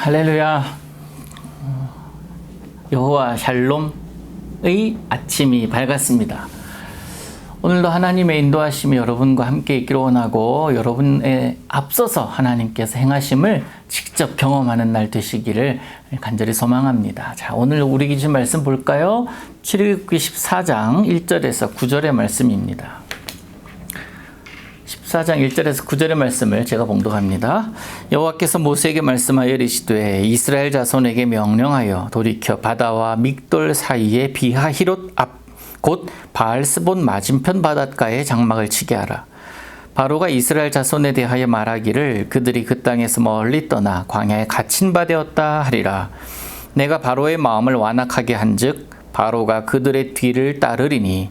할렐루야. 여호와 샬롬의 아침이 밝았습니다. 오늘도 하나님의 인도하심이 여러분과 함께 있기를 원하고 여러분에 앞서서 하나님께서 행하심을 직접 경험하는 날 되시기를 간절히 소망합니다. 자, 오늘 우리 기준 말씀 볼까요? 출애굽기 14장 1절에서 9절의 말씀입니다. 14장 1절에서 9절의 말씀을 제가 봉독합니다. 여호와께서 모세에게 말씀하여 이르시되 이스라엘 자손에게 명령하여 돌이켜 바다와 믹돌 사이에 비하 히롯 앞 곧 바알스본 맞은편 바닷가에 장막을 치게 하라. 바로가 이스라엘 자손에 대하여 말하기를 그들이 그 땅에서 멀리 떠나 광야에 갇힌 바 되었다 하리라. 내가 바로의 마음을 완악하게 한즉 바로가 그들의 뒤를 따르리니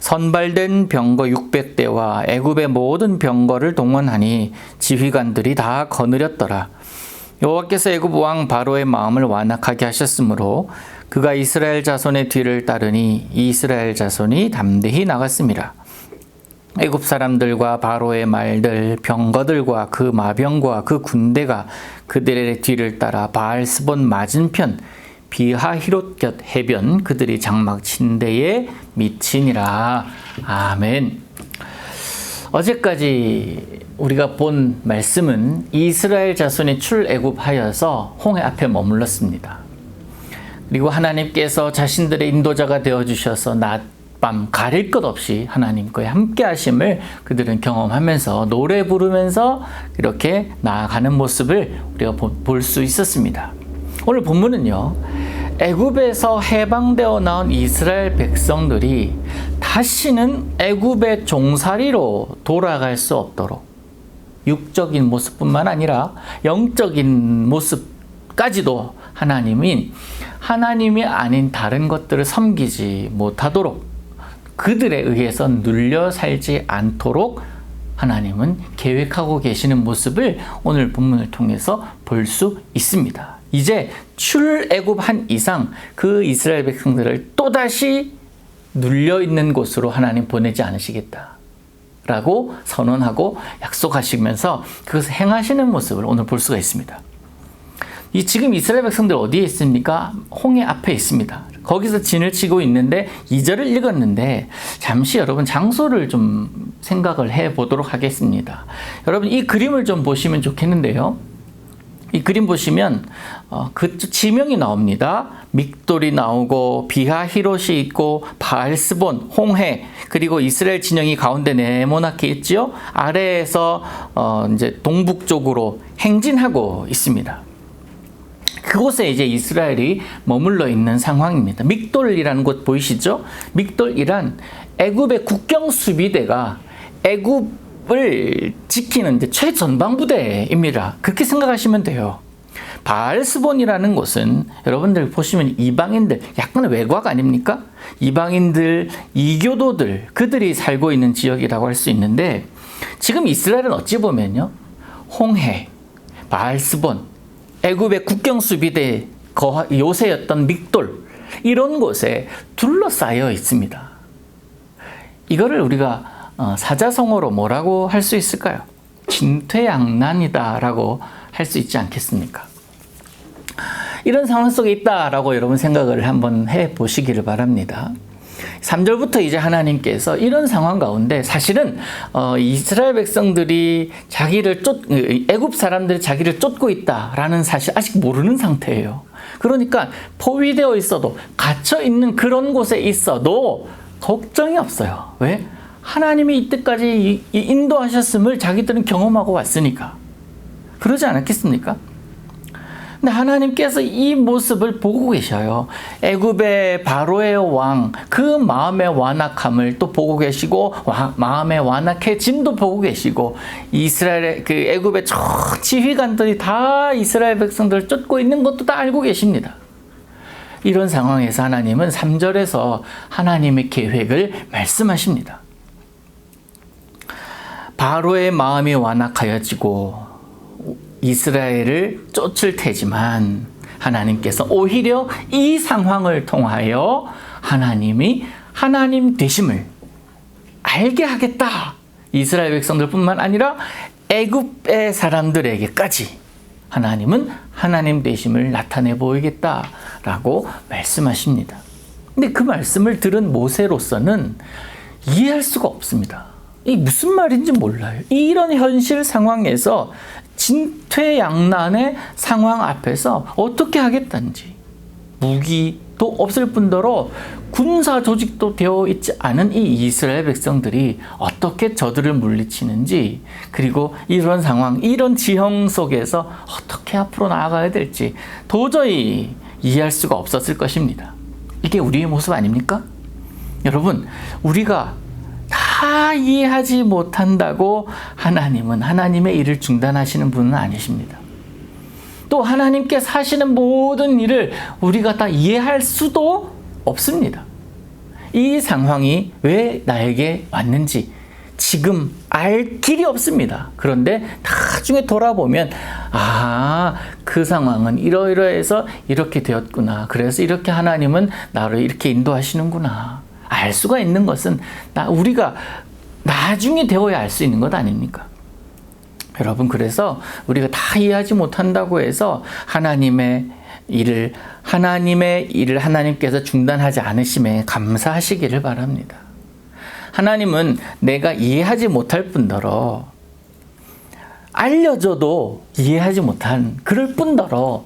선발된 병거 600대와 애굽의 모든 병거를 동원하니 지휘관들이 다 거느렸더라. 여호와께서 애굽 왕 바로의 마음을 완악하게 하셨으므로 그가 이스라엘 자손의 뒤를 따르니 이스라엘 자손이 담대히 나갔습니다. 애굽 사람들과 바로의 말들, 병거들과 그 마병과 그 군대가 그들의 뒤를 따라 바알스본 맞은편 비하 히롯 곁 해변 그들이 장막 침대에 미치니라. 아멘. 어제까지 우리가 본 말씀은 이스라엘 자손이 출애굽하여서 홍해 앞에 머물렀습니다. 그리고 하나님께서 자신들의 인도자가 되어 주셔서 낮밤 가릴 것 없이 하나님과의 함께 하심을 그들은 경험하면서 노래 부르면서 이렇게 나아가는 모습을 우리가 볼 수 있었습니다. 오늘 본문은요. 애굽에서 해방되어 나온 이스라엘 백성들이 다시는 애굽의 종살이로 돌아갈 수 없도록 육적인 모습뿐만 아니라 영적인 모습까지도 하나님이 하나님이 아닌 다른 것들을 섬기지 못하도록 그들에 의해서 눌려 살지 않도록 하나님은 계획하고 계시는 모습을 오늘 본문을 통해서 볼 수 있습니다. 이제 출애굽한 이상 그 이스라엘 백성들을 또다시 눌려 있는 곳으로 하나님 보내지 않으시겠다. 라고 선언하고 약속하시면서 그것을 행하시는 모습을 오늘 볼 수가 있습니다. 이 지금 이스라엘 백성들 어디에 있습니까? 홍해 앞에 있습니다. 거기서 진을 치고 있는데 2절을 읽었는데 잠시 여러분 장소를 좀 생각을 해 보도록 하겠습니다. 여러분 이 그림을 좀 보시면 좋겠는데요. 이 그림 보시면 어, 그 지명이 나옵니다. 믹돌이 나오고 비하 히롯이 있고 바알스본, 홍해 그리고 이스라엘 진영이 가운데 네모나게 있지요. 아래에서 어, 이제 동북쪽으로 행진하고 있습니다. 그곳에 이제 이스라엘이 머물러 있는 상황입니다. 믹돌이라는 곳 보이시죠? 믹돌이란 애굽의 국경 수비대가 애굽을 지키는 최전방 부대입니다. 그렇게 생각하시면 돼요. 바알스본이라는 곳은 여러분들 보시면 이방인들 약간 외곽 아닙니까? 이방인들, 이교도들 그들이 살고 있는 지역이라고 할 수 있는데 지금 이스라엘은 어찌 보면요. 홍해, 바알스본, 애굽의 국경 수비대 요새였던 믹돌 이런 곳에 둘러싸여 있습니다. 이거를 우리가 어, 사자성어로 뭐라고 할 수 있을까요? 진퇴양난이다라고 할 수 있지 않겠습니까? 이런 상황 속에 있다라고 여러분 생각을 한번 해 보시기를 바랍니다. 3절부터 이제 하나님께서 이런 상황 가운데 사실은 어, 이스라엘 백성들이 자기를 쫓 애굽 사람들이 자기를 쫓고 있다라는 사실 아직 모르는 상태예요. 그러니까 포위되어 있어도 갇혀 있는 그런 곳에 있어도 걱정이 없어요. 왜? 하나님이 이때까지 인도하셨음을 자기들은 경험하고 왔으니까. 그러지 않았겠습니까? 근데 하나님께서 이 모습을 보고 계셔요. 애굽의 바로의 왕, 그 마음의 완악함을 또 보고 계시고, 와, 마음의 완악해짐도 보고 계시고, 이스라엘의 그 애굽의 저 지휘관들이 다 이스라엘 백성들을 쫓고 있는 것도 다 알고 계십니다. 이런 상황에서 하나님은 3절에서 하나님의 계획을 말씀하십니다. 바로의 마음이 완악하여지고 이스라엘을 쫓을 테지만 하나님께서 오히려 이 상황을 통하여 하나님이 하나님 되심을 알게 하겠다. 이스라엘 백성들뿐만 아니라 애굽의 사람들에게까지 하나님은 하나님 되심을 나타내 보이겠다라고 말씀하십니다. 근데 그 말씀을 들은 모세로서는 이해할 수가 없습니다. 이 무슨 말인지 몰라요. 이런 현실 상황에서 진퇴양난의 상황 앞에서 어떻게 하겠다는지 무기도 없을 뿐더러 군사 조직도 되어 있지 않은 이 이스라엘 백성들이 어떻게 저들을 물리치는지 그리고 이런 상황, 이런 지형 속에서 어떻게 앞으로 나아가야 될지 도저히 이해할 수가 없었을 것입니다. 이게 우리의 모습 아닙니까? 여러분, 우리가 다 이해하지 못한다고 하나님은 하나님의 일을 중단하시는 분은 아니십니다. 또 하나님께 사시는 모든 일을 우리가 다 이해할 수도 없습니다. 이 상황이 왜 나에게 왔는지 지금 알 길이 없습니다. 그런데 나중에 돌아보면 아, 그 상황은 이러이러해서 이렇게 되었구나. 그래서 이렇게 하나님은 나를 이렇게 인도하시는구나. 알 수가 있는 것은 나 우리가 나중에 되어야 알 수 있는 것 아닙니까? 여러분 그래서 우리가 다 이해하지 못한다고 해서 하나님의 일을 하나님의 일을 하나님께서 중단하지 않으심에 감사하시기를 바랍니다. 하나님은 내가 이해하지 못할 뿐더러 알려줘도 이해하지 못한 그럴 뿐더러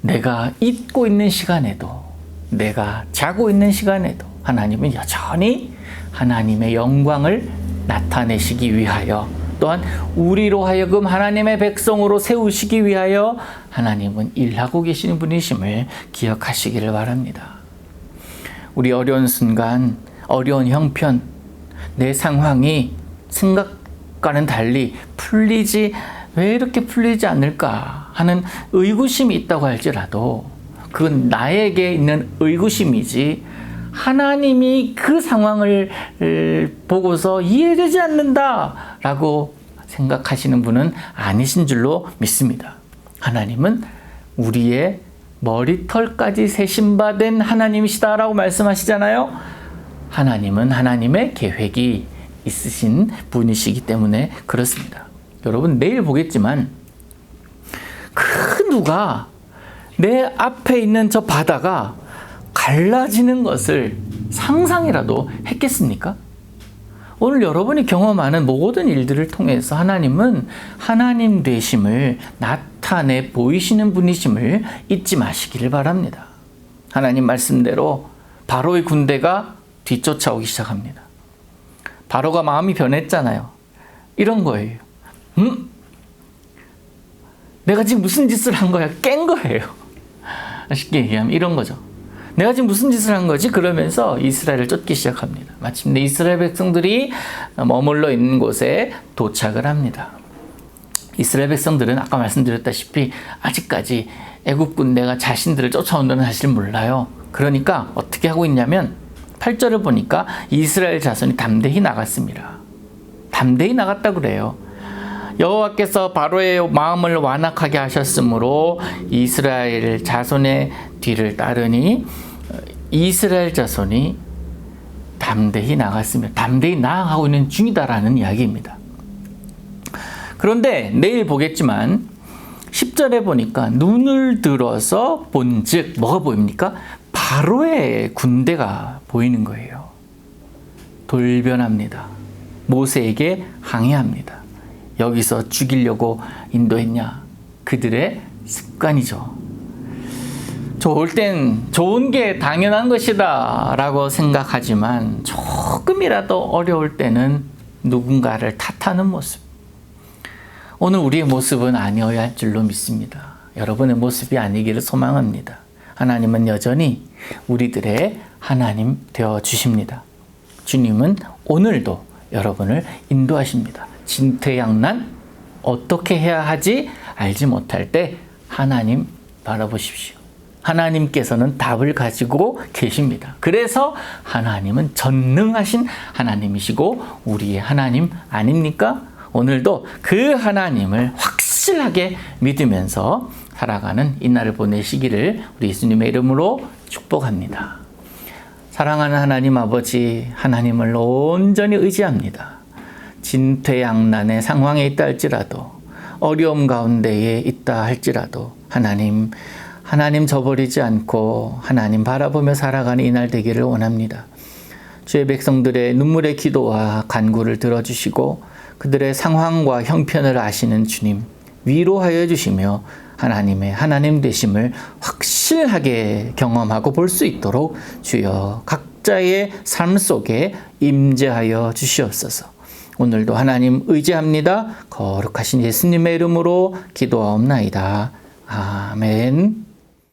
내가 잊고 있는 시간에도 내가 자고 있는 시간에도 하나님은 여전히 하나님의 영광을 나타내시기 위하여 또한 우리로 하여금 하나님의 백성으로 세우시기 위하여 하나님은 일하고 계시는 분이심을 기억하시기를 바랍니다. 우리 어려운 순간, 어려운 형편, 내 상황이 생각과는 달리 풀리지, 왜 이렇게 풀리지 않을까 하는 의구심이 있다고 할지라도 그건 나에게 있는 의구심이지 하나님이 그 상황을 보고서 이해되지 않는다라고 생각하시는 분은 아니신 줄로 믿습니다. 하나님은 우리의 머리털까지 세심받은 하나님이시다라고 말씀하시잖아요. 하나님은 하나님의 계획이 있으신 분이시기 때문에 그렇습니다. 여러분 내일 보겠지만 그 누가 내 앞에 있는 저 바다가 갈라지는 것을 상상이라도 했겠습니까? 오늘 여러분이 경험하는 모든 일들을 통해서 하나님은 하나님 되심을 나타내 보이시는 분이심을 잊지 마시기를 바랍니다. 하나님 말씀대로 바로의 군대가 뒤쫓아오기 시작합니다. 바로가 마음이 변했잖아요. 이런 거예요. 음? 내가 지금 무슨 짓을 한 거야? 깬 거예요. 쉽게 얘기하면 이런 거죠. 내가 지금 무슨 짓을 한 거지? 그러면서 이스라엘을 쫓기 시작합니다. 마침내 이스라엘 백성들이 머물러 있는 곳에 도착을 합니다. 이스라엘 백성들은 아까 말씀드렸다시피 아직까지 애굽 군대가 자신들을 쫓아온다는 사실을 몰라요. 그러니까 어떻게 하고 있냐면 8절을 보니까 이스라엘 자손이 담대히 나갔습니다. 담대히 나갔다 그래요. 여호와께서 바로의 마음을 완악하게 하셨으므로 이스라엘 자손의 뒤를 따르니 이스라엘 자손이 담대히 나갔으며 담대히 나아가고 있는 중이다라는 이야기입니다. 그런데 내일 보겠지만 10절에 보니까 눈을 들어서 본즉 뭐가 보입니까? 바로의 군대가 보이는 거예요. 돌변합니다. 모세에게 항의합니다. 여기서 죽이려고 인도했냐? 그들의 습관이죠. 좋을 땐 좋은 게 당연한 것이다 라고 생각하지만 조금이라도 어려울 때는 누군가를 탓하는 모습. 오늘 우리의 모습은 아니어야 할 줄로 믿습니다. 여러분의 모습이 아니기를 소망합니다. 하나님은 여전히 우리들의 하나님 되어 주십니다. 주님은 오늘도 여러분을 인도하십니다. 진퇴양난 어떻게 해야 하지 알지 못할 때 하나님 바라보십시오. 하나님께서는 답을 가지고 계십니다. 그래서 하나님은 전능하신 하나님이시고 우리의 하나님 아닙니까? 오늘도 그 하나님을 확실하게 믿으면서 살아가는 이날을 보내시기를 우리 예수님의 이름으로 축복합니다. 사랑하는 하나님 아버지, 하나님을 온전히 의지합니다. 진퇴양난의 상황에 있다 할지라도, 어려움 가운데에 있다 할지라도, 하나님, 하나님 저버리지 않고 하나님 바라보며 살아가는 이날 되기를 원합니다. 주의 백성들의 눈물의 기도와 간구를 들어주시고 그들의 상황과 형편을 아시는 주님 위로하여 주시며 하나님의 하나님 되심을 확실하게 경험하고 볼 수 있도록 주여 각자의 삶 속에 임재하여 주시옵소서. 오늘도 하나님 의지합니다. 거룩하신 예수님의 이름으로 기도하옵나이다. 아멘.